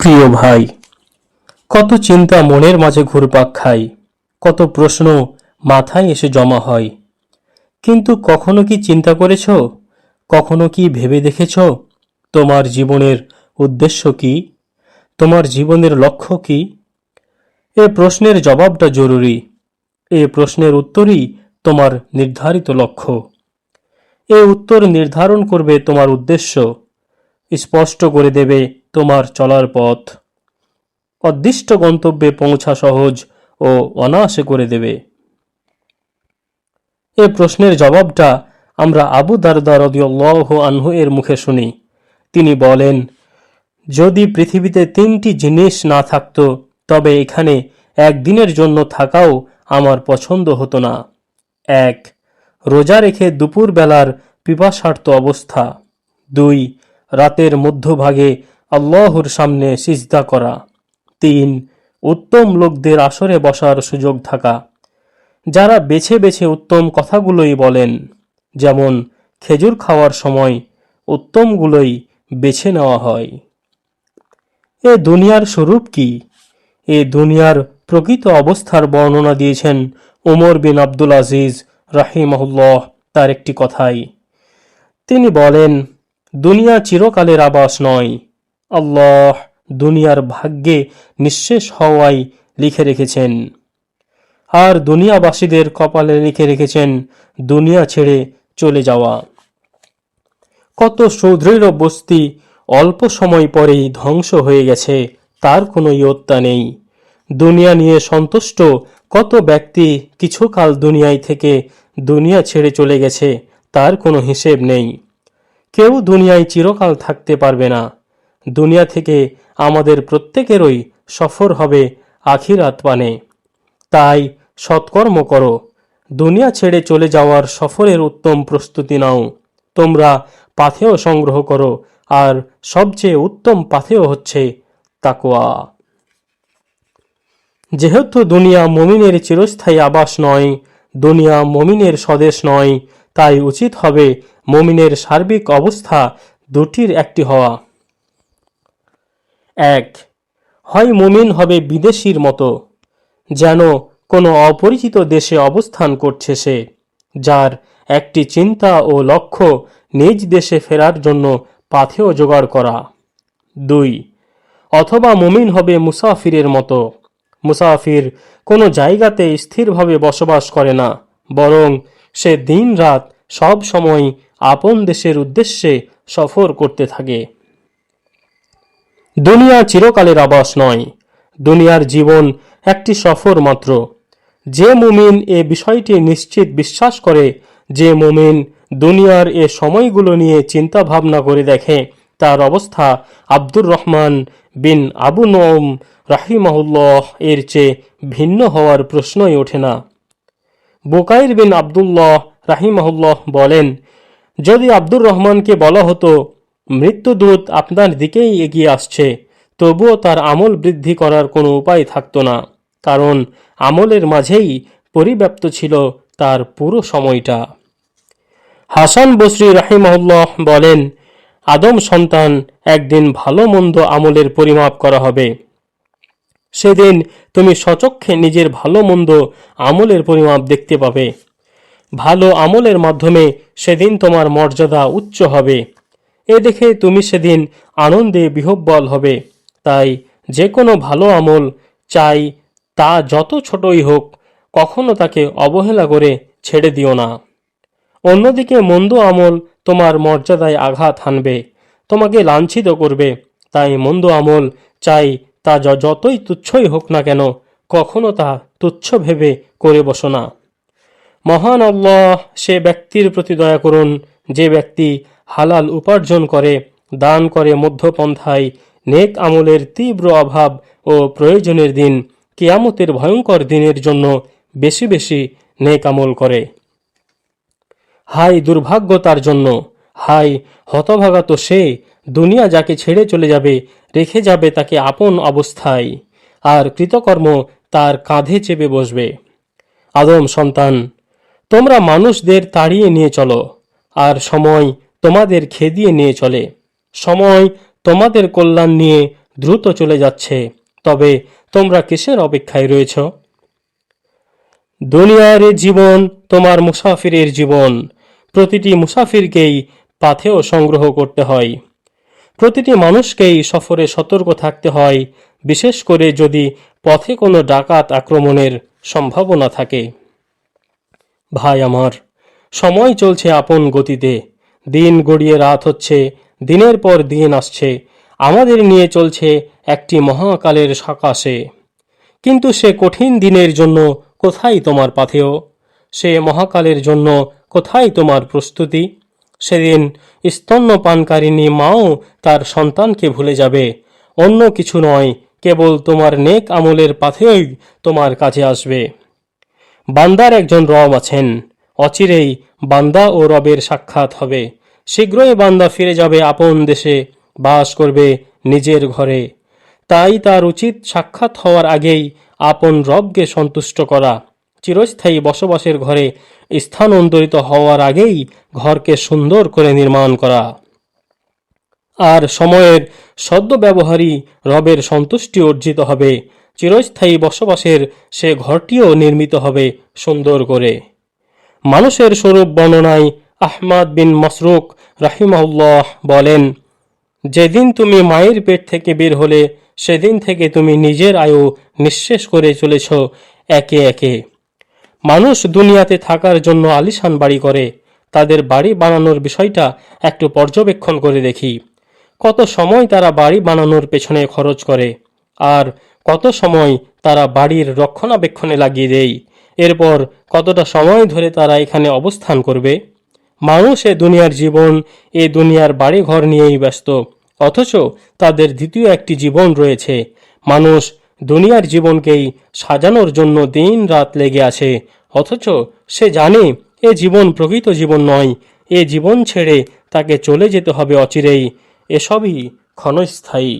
প্রিয় ভাই, কত চিন্তা মনের মাঝে ঘুরপাক খায়, কত প্রশ্ন মাথায় এসে জমা হয়। কিন্তু কখনো কি চিন্তা করেছ? কখনো কি ভেবে দেখেছ? তোমার জীবনের উদ্দেশ্য কি? তোমার জীবনের লক্ষ্য কি? এ প্রশ্নের জবাবটা জরুরি। এ প্রশ্নের উত্তরই তোমার নির্ধারিত লক্ষ্য। এ উত্তর নির্ধারণ করবে তোমার উদ্দেশ্য। স্পষ্ট করে দেবে তোমার চলার পথ। অদৃষ্ট গন্তব্যে পৌঁছা সহজ ও অনায়াসে করে দেবে। এ প্রশ্নের জবাবটা আমরা আবু দারদা রদিয়াল্লাহ আনহু এর মুখে শুনি। তিনি বলেন, যদি পৃথিবীতে তিনটি জিনিস না থাকতো, তবে এখানে একদিনের জন্য থাকাও আমার পছন্দ হতো না। এক, রোজা রেখে দুপুর বেলার পিপাসার্ত অবস্থা। দুই, রাতের মধ্যভাগে আল্লাহর সামনে সিজদা করা। তিন, উত্তম লোকদের আসরে বসার সুযোগ থাকা। যারা বেছে বেছে উত্তম কথাগুলোই বলেন, যেমন খেজুর খাওয়ার সময় উত্তমগুলোই বেছে নেওয়া হয়। এ দুনিয়ার স্বরূপ কি? এ দুনিয়ার প্রকৃত অবস্থার বর্ণনা দিয়েছেন ওমর বিন আব্দুল আজিজ রাহিমাহুল্লাহ তার একটি কথাই তিনি বলেন, দুনিয়া চিরকালের আবাস নয় আল্লাহ দুনিয়ার ভাগ্যে নিঃশেষ হওয়াই লিখে রেখেছেন। আর দুনিয়াবাসীদের কপালে লিখে রেখেছেন, দুনিয়া ছেড়ে চলে যাওয়া। কত সুদৃঢ় বস্তি অল্প সময় পরেই ধ্বংস হয়ে গেছে, তার কোনো ইয়ত্তা নেই। দুনিয়া নিয়ে সন্তুষ্ট কত ব্যক্তি কিছুকাল দুনিয়ায় থেকে দুনিয়া ছেড়ে চলে গেছে, তার কোনো হিসেব নেই। কেউ দুনিয়ায় চিরকাল থাকতে পারবে না। দুনিয়া থেকে আমাদের প্রত্যেকেরই সফর হবে আখিরাত পানে তাই সৎকর্ম করো। দুনিয়া ছেড়ে চলে যাওয়ার সফরের উত্তম প্রস্তুতি নাও। তোমরা পাথেয় সংগ্রহ করো, আর সবচেয়ে উত্তম পাথেয় হচ্ছে তাকোয়া যেহেতু দুনিয়া মমিনের চিরস্থায়ী আবাস নয়, দুনিয়া মমিনের স্বদেশ নয়, তাই উচিত হবে মমিনের সার্বিক অবস্থা দুটির একটি হওয়া। এক। হয় মুমিন হবে বিদেশির মতো, যেন কোনো অপরিচিত দেশে অবস্থান করছে সে, যার একটি চিন্তা ও লক্ষ্য নিজ দেশে ফেরার জন্য পাথেও জোগাড় করা। দুই। অথবা মুমিন হবে মুসাফিরের মতো, মুসাফির কোনো জায়গাতে স্থিরভাবে বসবাস করে না, বরং সে দিন রাত সব সময় আপন দেশের উদ্দেশ্যে সফর করতে থাকে। দুনিয়া চিরকালের আবাস নয়। দুনিয়ার জীবন একটি সফর মাত্র। যে মুমিন এ বিষয়টি নিশ্চিত বিশ্বাস করে যে মুমিন দুনিয়ার এ সময়গুলো নিয়ে চিন্তা ভাবনা করে দেখে, তার অবস্থা আব্দুর রহমান বিন আবু নওম রাহিমাহুল্লাহ এর চেয়ে ভিন্ন হওয়ার প্রশ্নই ওঠে না। বুকাইর বিন আবদুল্লাহ রাহিমাহুল্লাহ বলেন, যদি আব্দুর রহমানকে বলা হতো মৃত্যুদূত আপনার দিকেই এগিয়ে আসছে, তবুও তার আমল বৃদ্ধি করার কোনো উপায় থাকতো না, কারণ আমলের মাঝেই পরিব্যাপ্ত ছিল তার পুরো সময়টা। হাসান বসরি রাহিমহল্লাহ বলেন, আদম সন্তান একদিন ভালো মন্দ আমলের পরিমাপ করা হবে। সেদিন তুমি সচক্ষে নিজের ভালো মন্দ আমলের পরিমাপ দেখতে পাবে। ভালো আমলের মাধ্যমে সেদিন তোমার মর্যাদা উচ্চ হবে। এ দেখে তুমি সেদিন আনন্দে বিহব্বল হবে। তাই যে কোনো ভালো আমল চাই, তা যত ছোটই হোক, কখনো তাকে অবহেলা করে ছেড়ে দিও না। অন্যদিকে মন্দ আমল তোমার মর্যাদায় আঘাত হানবে, তোমাকে লাঞ্ছিত করবে। তাই মন্দ আমল চাই, তা যতই তুচ্ছই হোক না কেন, কখনো তা তুচ্ছ ভেবে করে বসো না। মহান আল্লাহ, সে ব্যক্তির প্রতি দয়া করুন যে ব্যক্তি হালাল উপার্জন করে, দান করে মধ্যপন্থায়, নেক আমলের তীব্র অভাব ও প্রয়োজনের দিন, কিয়ামতের ভয়ঙ্কর দিনের জন্য বেশি বেশি নেক আমল করে। হাই দুর্ভাগ্য তার জন্য হাই হতভাগা তো সে, দুনিয়া যাকে ছেড়ে চলে যাবে, রেখে যাবে তাকে আপন অবস্থায়, আর কৃতকর্ম তার কাঁধে চেপে বসবে। আদম সন্তান, তোমরা মানুষদের তাড়িয়ে নিয়ে চলো। আর সময় তোমাদের খেদিয়ে নিয়ে চলে। সময় তোমাদের কল্যাণ নিয়ে দ্রুত চলে যাচ্ছে। তবে তোমরা কিসের অপেক্ষায় রয়েছ? দুনিয়ার জীবন তোমার মুসাফিরের জীবন। প্রতিটি মুসাফিরকেই পাথেও সংগ্রহ করতে হয়। প্রতিটি মানুষকেই সফরে সতর্ক থাকতে হয়, বিশেষ করে যদি পথে কোনো ডাকাত আক্রমণের সম্ভাবনা থাকে। ভাই আমার সময় চলছে আপন গতিতে। দিন গড়িয়ে রাত হচ্ছে, দিনের পর দিন আসছে। আমাদের নিয়ে চলছে একটি মহাকালের সকাশে। কিন্তু সে কঠিন দিনের জন্য কোথায় তোমার পাথেয়? সে মহাকালের জন্য কোথায় তোমার প্রস্তুতি? সেদিন স্তন্যপানকারিণী মাও তার সন্তানকে ভুলে যাবে। অন্য কিছু নয়, কেবল তোমার নেক আমলের পাথেয়ই তোমার কাছে আসবে। বান্দার একজন রব আছেন। অচিরেই বান্দা ও রবের সাক্ষাৎ হবে। শীঘ্রই বান্দা ফিরে যাবে আপন দেশে, বাস করবে নিজের ঘরে। তাই তার উচিত সাক্ষাৎ হওয়ার আগেই আপন রবকে সন্তুষ্ট করা। চিরস্থায়ী বসবাসের ঘরে স্থানান্তরিত হওয়ার আগেই ঘরকে সুন্দর করে নির্মাণ করা। আর সময়ের সদ্ব্যবহারই রবের সন্তুষ্টি অর্জিত হবে। চিরস্থায়ী বসবাসের সে ঘরটিও নির্মিত হবে সুন্দর করে। মানুষের স্বরূপ বর্ণনায় আহমাদ বিন মসরুক রাহিমাহুল্লাহ বলেন, যেদিন তুমি মায়ের পেট থেকে বের হলে, সেদিন থেকে তুমি নিজের আয়ু নিঃশেষ করে চলেছ একে একে। মানুষ দুনিয়াতে থাকার জন্য আলিশান বাড়ি করে, তাদের বাড়ি বানানোর বিষয়টা একটু পর্যবেক্ষণ করে দেখি। কত সময় তারা বাড়ি বানানোর পেছনে খরচ করে, আর কত সময় তারা বাড়ির রক্ষণাবেক্ষণে লাগিয়ে দেয়। এরপর কতটা সময় ধরে তারা এখানে অবস্থান করবে? মানুষ এ দুনিয়ার জীবন, এ দুনিয়ার বাড়িঘর নিয়েই ব্যস্ত। অথচ তাদের দ্বিতীয় একটি জীবন রয়েছে। মানুষ দুনিয়ার জীবনকেই সাজানোর জন্য দিন রাত লেগে আছে। অথচ সে জানে, এ জীবন প্রকৃত জীবন নয়। এ জীবন ছেড়ে তাকে চলে যেতে হবে অচিরেই। এসবই ক্ষণস্থায়ী।